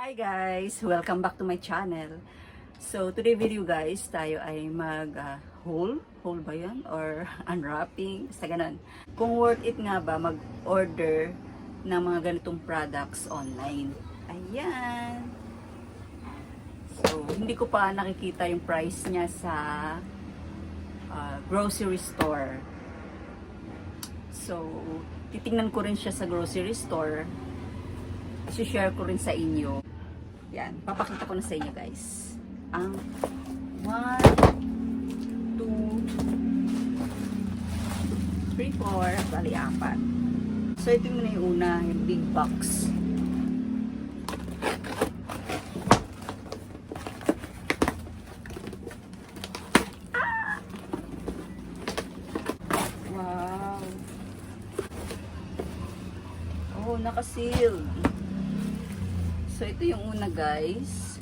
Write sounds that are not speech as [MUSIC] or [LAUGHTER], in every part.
Hi guys! Welcome back to my channel. So, today video guys, tayo ay mag ah, haul, haul ba yan? Or [LAUGHS] unwrapping, basta ganun. Kung worth it nga ba mag-order ng mga ganitong products online. Ayan! So, hindi ko pa nakikita yung price niya sa ah, grocery store. So, titingnan ko rin siya sa grocery store share ko rin sa inyo. Yan, papakita ko na sa inyo guys. Ang 1, 2, 3, 4, bali 4. So ito muna yung una, yung big box. Ah! Wow. Oh, naka-sealed. Ito yung una guys.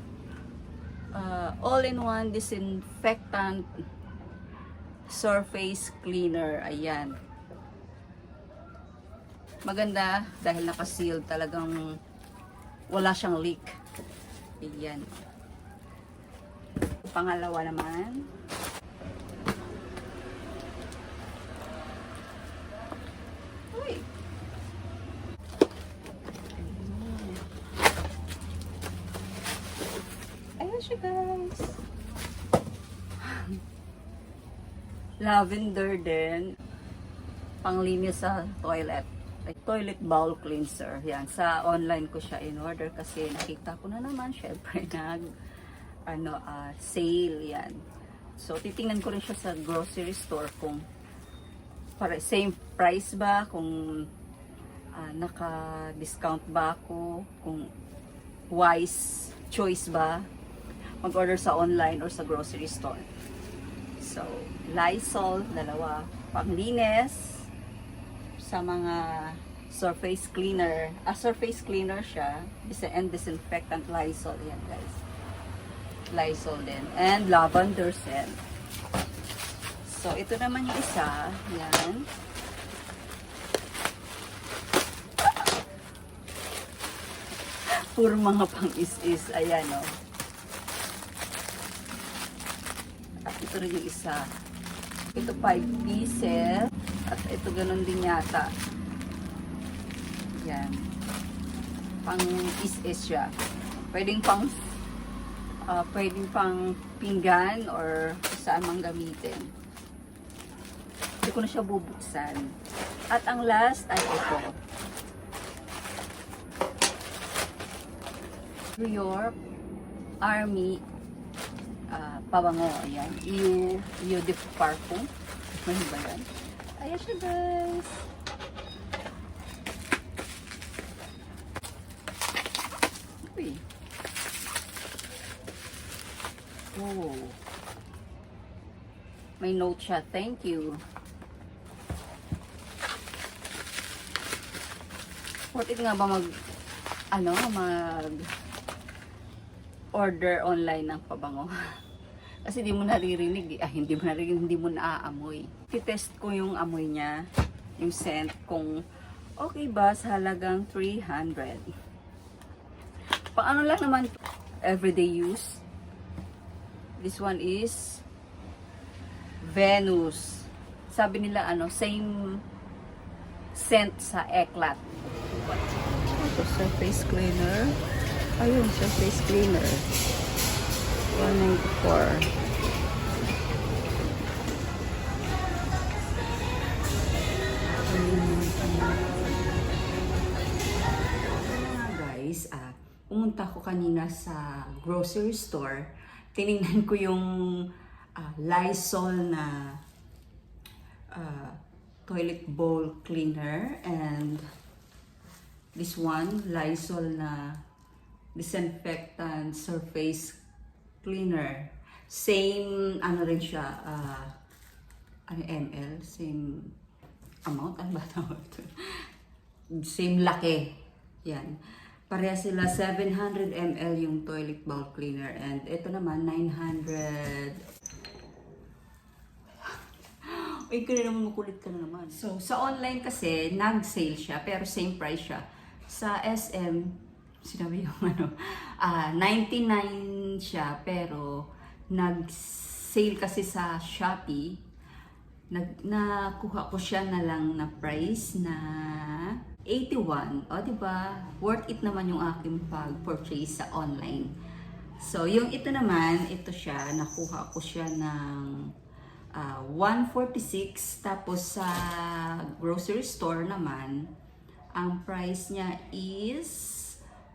Uh, All-in-one disinfectant surface cleaner. Ayan. Maganda dahil naka-seal talagang wala siyang leak. Ayan. Pangalawa naman. Uy! Ayan siya guys. Lavender din. Panglinis sa toilet. Toilet bowl cleanser. Yan. Sa online ko siya in order kasi nakita ko na naman syempre [LAUGHS] nag ano, ah, sale yan. So, titingnan ko rin siya sa grocery store kung para same price ba, kung ah, naka-discount ba ako, kung wise choice ba mag-order sa online or sa grocery store. So, Lysol, dalawa. Panglinis sa mga surface cleaner. Ah, surface cleaner siya. And disinfectant Lysol. Yan, guys. Lysol din. And lavender scent. So, ito naman yung isa. Yan. [LAUGHS] Puro mga pang-is-is. Ayan, oh. At ito rin yung isa. Ito 5 pieces. At ito ganun din yata. Yan. Pang is-is siya. Pwedeng pang ah, pwedeng pang pinggan or saan mang gamitin. Hindi ko na siya bubuksan. At ang last ay ito. New York Army ah, pabango. Ayan. EU, EU de Parfum. Ano ba yan? Ayan siya guys. Uy. Oh. May note siya. Thank you. Worth it nga ba mag ano, mag order online ng pabango. [LAUGHS] Kasi di mo naririnig, eh. ah, hindi mo naririnig, hindi mo naaamoy. Titest ko yung amoy niya, yung scent, kung okay ba sa halagang 300. Paano lang naman everyday use. This one is Venus. Sabi nila ano, same scent sa Eclat. Ito, surface cleaner. Ayun, surface cleaner. 194. Mga guys, ah, pumunta ko kanina sa grocery store. Tiningnan ko yung ah, Lysol na ah, toilet bowl cleaner and this one, Lysol na disinfectant surface cleaner. Same, ano rin siya, ah, ano, ml, same amount, ano ba tawag ito? Same laki. Yan. Pareha sila 700 ml yung toilet bowl cleaner and ito naman 900 Uy, ka na naman makulit ka na naman. So, sa online kasi, nag-sale siya, pero same price siya. Sa SM, sinabi yung ano, [LAUGHS] ah 99 siya pero nag-sale kasi sa Shopee. Nag, nakuha ko siya na lang na price na 81. O, di ba? Worth it naman yung aking pag-purchase sa online. So, yung ito naman, ito siya, nakuha ko siya ng ah, 146. Tapos sa grocery store naman, ang price niya is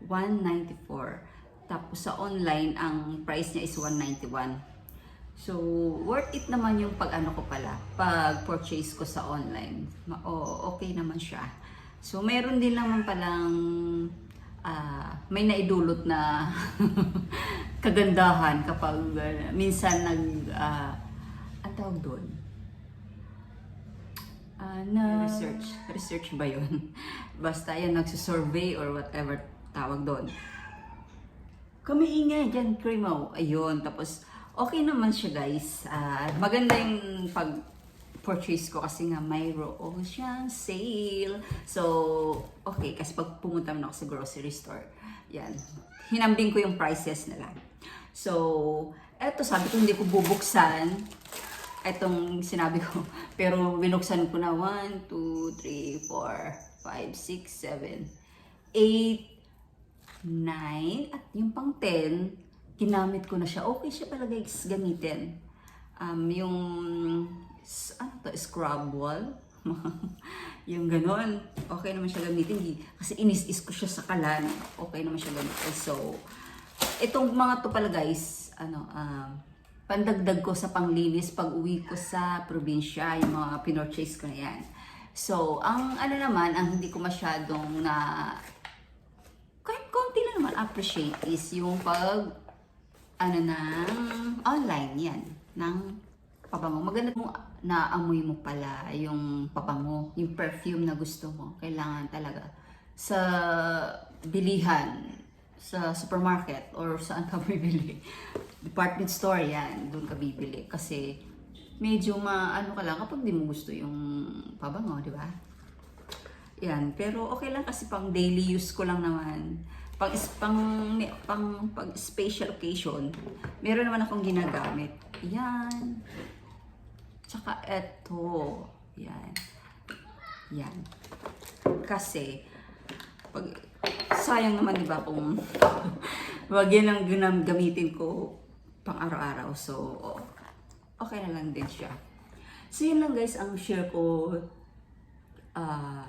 194. Tapos sa online, ang price niya is 191. So, worth it naman yung pag ano ko pala, pag purchase ko sa online. Ma- o, okay naman siya. So, meron din naman palang ah, may naidulot na [LAUGHS] kagandahan kapag ah, minsan nag uh, ang tawag doon? Ah, na research. Research ba yun? [LAUGHS] Basta yan, nagsusurvey or whatever tawag doon. Kami ingay dyan, Cremo. Ayun, tapos okay naman siya guys. Ah, maganda yung pag purchase ko kasi nga mayroon siyang sale. So, okay, kasi pag pumunta naman ako sa grocery store, yan, hinambing ko yung prices nila. So, eto sabi ko hindi ko bubuksan etong sinabi ko. [LAUGHS] Pero binuksan ko na 1, 2, 3, 4, 5, 6, 7, 8, 9, at yung pang 10, ginamit ko na siya. Okay siya pala guys gamitin. Um, yung, ano to, scrub wall. [LAUGHS] yung ganon. Okay naman siya gamitin. Kasi inis-is ko siya sa kalan. Okay naman siya gamitin. So, itong mga to pala guys, ano, um, pandagdag ko sa panglinis pag uwi ko sa probinsya, yung mga pinorchase ko na yan. So, ang ano naman, ang hindi ko masyadong na kahit konti lang naman appreciate is yung pag ano ng online yan ng pabango. Maganda mo na amoy mo pala yung pabango, yung perfume na gusto mo. Kailangan talaga sa bilihan, sa supermarket or saan ka [LAUGHS] bibili. Department store yan, doon ka bibili. Kasi medyo maano ka lang kapag di mo gusto yung pabango, di ba? Yan, pero okay lang kasi pang daily use ko lang naman. Pang, pang, pang, pag special occasion, meron naman akong ginagamit. Yan. Tsaka eto. Yan. Yan. Kasi, pag, sayang naman di ba kung [LAUGHS] wag yan ang ginam- gamitin ko pang araw-araw. So, okay na lang din siya. So, yun lang guys ang share ko ah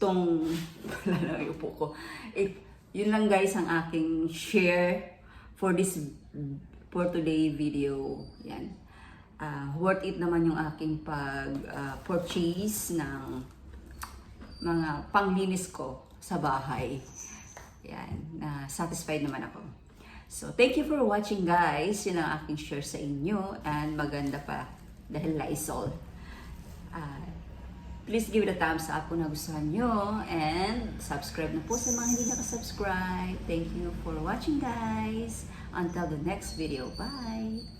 tong [LAUGHS] wala na yung upo ko. Eh, yun lang guys ang aking share for this for today video. Yan. Ah, worth it naman yung aking pag ah, purchase ng mga panglinis ko sa bahay. Yan, na satisfied naman ako. So, thank you for watching guys. Yun ang aking share sa inyo and maganda pa dahil Lysol. Ah, please give it a thumbs up kung nagustuhan nyo and subscribe na po sa mga hindi nakasubscribe. Thank you for watching guys. Until the next video. Bye!